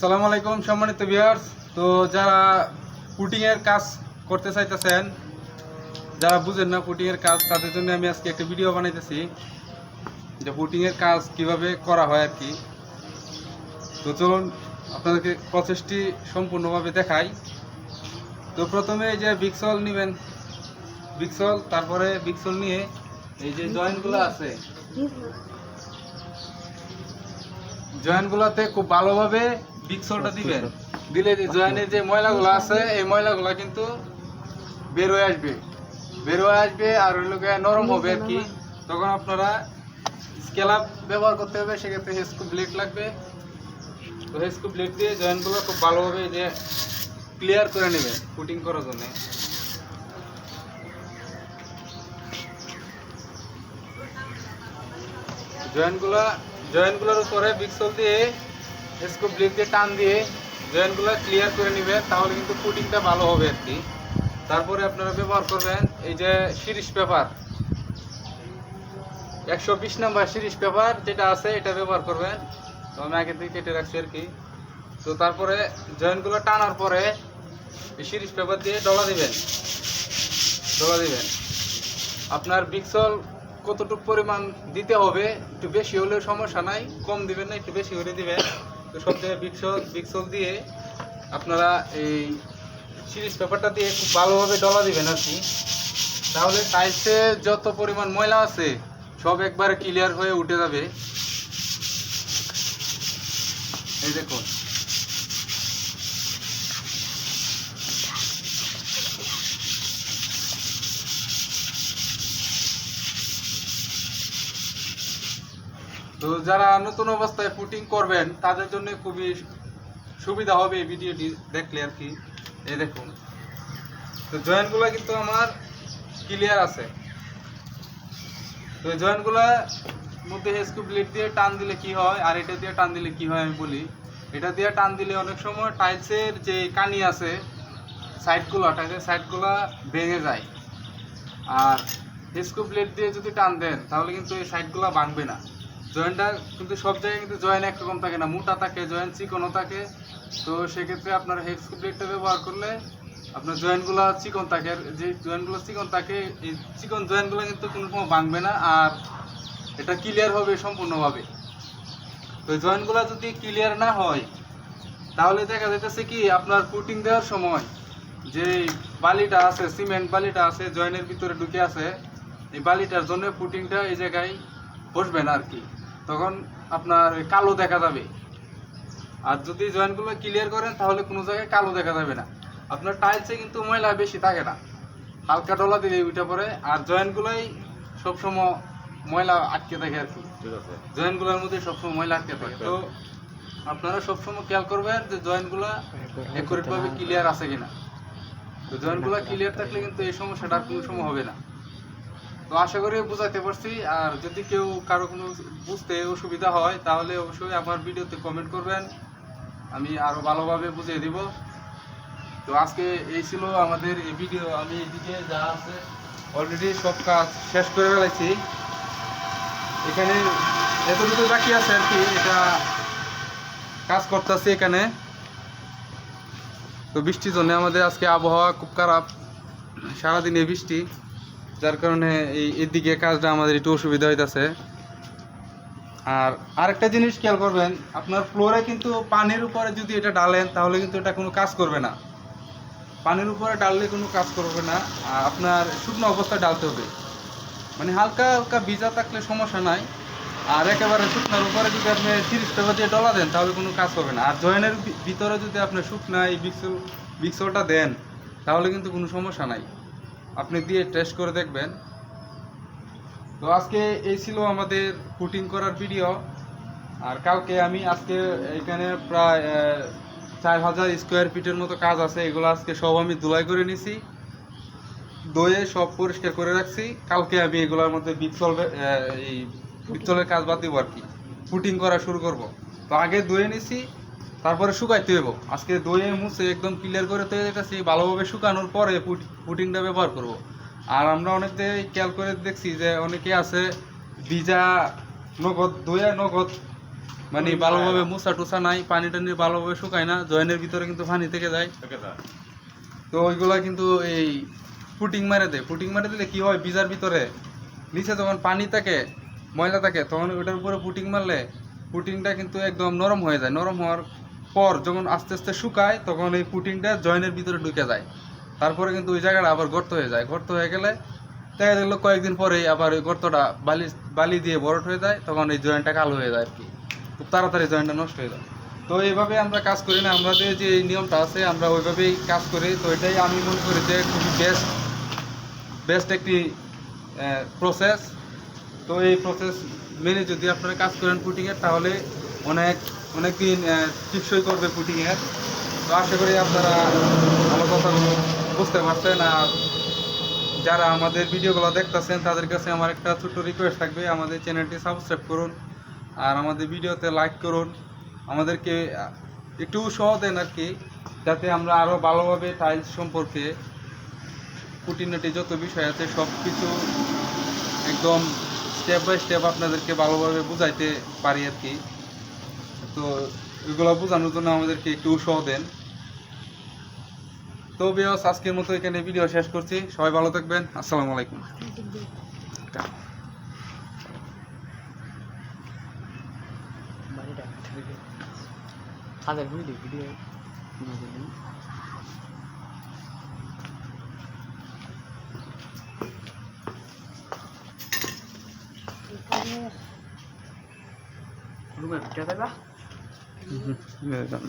সালাম আলাইকুম সম্মানিত ভিউয়ার্স তো যারা পুটিংয়ের কাজ করতে চাইতেছেন যারা বুঝেন না পুটিং এর কাজ তাদের জন্য আমি আজকে একটা ভিডিও বানাইতেছি যে পুটিংয়ের কাজ কীভাবে করা হয় আর কি। তো চলুন আপনাদেরকে প্রসেসটি সম্পূর্ণভাবে দেখাই। তো প্রথমে এই যে বিক্সল নেবেন। বিক্সল তারপরে বিক্সল নিয়ে এই যে জয়েন্টগুলো আছে। জয়েন্টগুলোতে খুব ভালোভাবে বিক্সলটা দিবেন? দিলে যে জয়েন্টের যে ময়লাগুলো আছে এই ময়লাগুলো কিন্তু বের হয়ে আসবে। বের হয়ে আসবে আর ওই লোকে নরম হবে আর কি। তখন আপনারা স্কেলাপ ব্যবহার করতে হবে সেক্ষেত্রে হেসকু ব্লেড লাগবে। তো হেসকু ব্লেড দিয়ে জয়েন্টগুলো খুব ভালোভাবে যে ক্লিয়ার করে নেবে ফুটিং করার জন্য। জয়েন্টগুলো জয়েন্টগুলোর উপরে বিক্সল দিয়ে স্কুপ ব্লেড দিয়ে টান দিয়ে জয়েন্টগুলো ক্লিয়ার করে নেবেন তাহলে কিন্তু পুটিংটা ভালো হবে আর কি। তারপরে আপনারা ব্যবহার করবেন এই যে সিরিজ পেপার। একশো বিশ নাম্বার সিরিজ পেপার যেটা আছে, এটা ব্যবহার করবেন। তো আমি আগে থেকে কেটে রাখছি আর কি। তো তারপরে জয়েন্টগুলো টানার পরে সিরিজ পেপার দিয়ে ডলা দিবেন। ডলা দিবেন। আপনার বিক্সল কতটুকু পরিমাণ দিতে হবে, একটু বেশি হলেও সমস্যা নাই, কম দিবেন না, একটু বেশি করে দিবেন। তো সব জায়গায় বিক্সল বিক্সল দিয়ে আপনারা এই সিরিজ পেপারটা দিয়ে খুব ভালোভাবে ডলা দিবেন আর কি। তাহলে টাইলসে যত পরিমাণ ময়লা আছে, সব একবারে ক্লিয়ার হয়ে উঠে যাবে। এই দেখুন। তো যারা নতুন অবস্থায় পুটিং করবেন, তাদের জন্য খুবই সুবিধা হবে এই ভিডিওটি দেখলে আর কি। এই দেখুন। তো জয়েন্টগুলো কিন্তু আমার ক্লিয়ার আছে। তো জয়েন্টগুলো মধ্যে হেসকু ব্লেড দিয়ে টান দিলে কি হয়, আর এটা দিয়ে টান দিলে কি হয় আমি বলি। এটা দিয়ে টান দিলে অনেক সময় টাইলসের যে কানি আছে সাইডগুলো টাইলসের সাইডগুলো ভেঙে যায়। আর হেসকু ব্লেড দিয়ে যদি টান দেন, তাহলে কিন্তু এই সাইডগুলো ভাঙবে না। জয়েন্টটা কিন্তু সব জায়গায় কিন্তু জয়েন্ট একরকম থাকে না। মোটা থাকে জয়েন্ট চিকনও থাকে। তো সেক্ষেত্রে আপনার হেক্স প্লেটটা ব্যবহার করলে আপনার জয়েন্টগুলো চিকন থাকে। যে জয়েন্টগুলো চিকন থাকে, এই চিকন জয়েন্টগুলো কিন্তু কোনো সময় ভাঙবে না। আর এটা ক্লিয়ার হবে সম্পূর্ণভাবে। তো জয়েন্টগুলো যদি ক্লিয়ার না হয়, তাহলে দেখা যাইতেছে কি, আপনার পুটিং দেওয়ার সময় যে বালিটা আছে সিমেন্ট বালিটা আছে জয়েন্টের ভিতরে ঢুকে আছে, এই বালিটার জন্য পুটিংটা এই জায়গায় বসবে না আর কি। তখন আপনার ওই কালো দেখা যাবে। আর যদি জয়েন্টগুলো ক্লিয়ার করেন তাহলে কোনো জায়গায় কালো দেখা যাবে না। আপনার টাইলসে কিন্তু ময়লা বেশি থাকে না। হালকা ডলা দিলে উঠে পড়ে আর জয়েন্টগুলোই সবসময় ময়লা আটকে থাকে আর কি। ঠিক আছে। জয়েন্টগুলোর মধ্যে সবসময় ময়লা আটকে থাকে। তো আপনারা সবসময় খেয়াল করবেন যে জয়েন্টগুলো ভাবে ক্লিয়ার আছে কিনা। তো জয়েন্টগুলো ক্লিয়ার থাকলে কিন্তু এই সমস্যাটা আর কোনো সময় হবে না। তো আশা করি বুঝাতে পারছি। আর যদি কেউ কারও কোনো বুঝতে অসুবিধা হয়, তাহলে অবশ্যই আমার ভিডিওতে কমেন্ট করবেন। আমি আরও ভালোভাবে বুঝিয়ে দিব। তো আজকে এই ছিল আমাদের এই ভিডিও। আমি এদিকে যা আছে অলরেডি সব কাজ শেষ করে ফেলেছি। এখানে এতটুকু বাকি আছে আর কি, এটা কাজ করতেছি এখানে। তো বৃষ্টির জন্য আমাদের আজকে আবহাওয়া খুব খারাপ। সারাদিনে বৃষ্টি। যার কারণে এই এদিকে কাজটা আমাদের একটু অসুবিধা হইতেছে। আর আরেকটা জিনিস খেয়াল করবেন, আপনার ফ্লোরে কিন্তু পানির উপরে যদি এটা ডালেন, তাহলে কিন্তু এটা কোনো কাজ করবে না। পানির উপরে ডাললে কোনো কাজ করবে না আপনার শুকনো অবস্থায় ডালতে হবে। মানে হালকা হালকা ভিজা থাকলে সমস্যা নাই, আর একেবারে শুকনার উপরে যদি আপনি তিরিশ টাকা দিয়ে ডলা দেন, তাহলে কোনো কাজ করবে না। আর জয়েনের ভিতরে যদি আপনি শুকনা এই বিক্সল বিক্সলটা দেন, তাহলে কিন্তু কোনো সমস্যা নাই। আপনি দিয়ে টেস্ট করে দেখবেন। তো আজকে এই ছিল আমাদের পুটিং করার ভিডিও আর কালকে আমি আজকে এখানে প্রায় চার হাজার স্কোয়ার ফিটের মতো কাজ আছে, এগুলো আজকে সব আমি ধুলাই করে নিছি। দয়ে সব পরিষ্কার করে রাখছি। কালকে আমি এগুলোর মধ্যে বিটসল এই বিটসলের কাজ বাদ দিব আর কি। পুটিং করা শুরু করব। তো আগে দয়ে নিছি তারপরে শুকাইতে হইব। আজকে দয়ে মুছে একদম ক্লিয়ার করে তৈরি যেতেছি ভালোভাবে শুকানোর পরে পুটিংটা ব্যবহার করব। আর আমরা অনেকে খেয়াল করে দেখছি যে অনেকে আছে ভিজা নগদ দয়া নগদ মানে ভালোভাবে মুসা টুসা নাই পানি টানি ভালোভাবে শুকায় না জয়েনের ভিতরে কিন্তু পানি থেকে যায়। তো ওইগুলা কিন্তু এই ফুটিং মারে দেয়। ফুটিং মারে দিলে কি হয়? বীজার ভিতরে নিচে যখন পানি থাকে ময়লা থাকে তখন ওটার উপরে পুটিং মারলে পুটিংটা কিন্তু একদম নরম হয়ে যায়। নরম হওয়ার পর যখন আস্তে আস্তে শুকায়, তখন এই পুটিংটা জয়েনের ভিতরে ঢুকে যায়। তারপরে কিন্তু ওই জায়গাটা আবার গর্ত হয়ে যায়। গর্ত হয়ে গেলে দেখা গেলো কয়েকদিন পরেই আবার ওই গর্তটা বালি বালি দিয়ে বরট হয়ে যায়, তখন এই জয়েন্টটা কালো হয়ে যায় আর কি। খুব তাড়াতাড়ি জয়েন্টটা নষ্ট হয়ে যায়। তো এইভাবে আমরা কাজ করি না আমাদের যে এই নিয়মটা আছে, আমরা ওইভাবেই কাজ করি। তো এটাই আমি মনে করি যে খুবই বেস্ট বেস্ট একটি প্রসেস তো এই প্রসেস মেনে যদি আপনারা কাজ করেন পুটিংয়ের তাহলে অনেক অনেক দিন টিপসই করবে পুটিংয়ের তো আশা করি আপনারা আমার কথাগুলো বুঝতে পারছেন। আর যারা আমাদের ভিডিওগুলো দেখতেছেন, তাদের কাছে আমার একটা ছোট্ট রিকোয়েস্ট থাকবে। আমাদের চ্যানেলটি সাবস্ক্রাইব করুন আর আমাদের ভিডিওতে লাইক করুন। আমাদেরকে একটু উৎসাহ দেন আর কি, যাতে আমরা আরও ভালোভাবে টাইলস সম্পর্কে খুঁটিনাটি যত বিষয় আছে সব কিছু একদম স্টেপ বাই স্টেপ আপনাদেরকে ভালোভাবে বুঝাইতে পারি আর কি। তো এগুলো বোঝানোর জন্য আমাদেরকে একটু উৎসাহ দেন। তো বিয়স আজকের মতো এখানে ভিডিও শেষ করছি। সবাই ভালো থাকবেন। আসসালামু আলাইকুম। ভিডিও দেবা वेलकम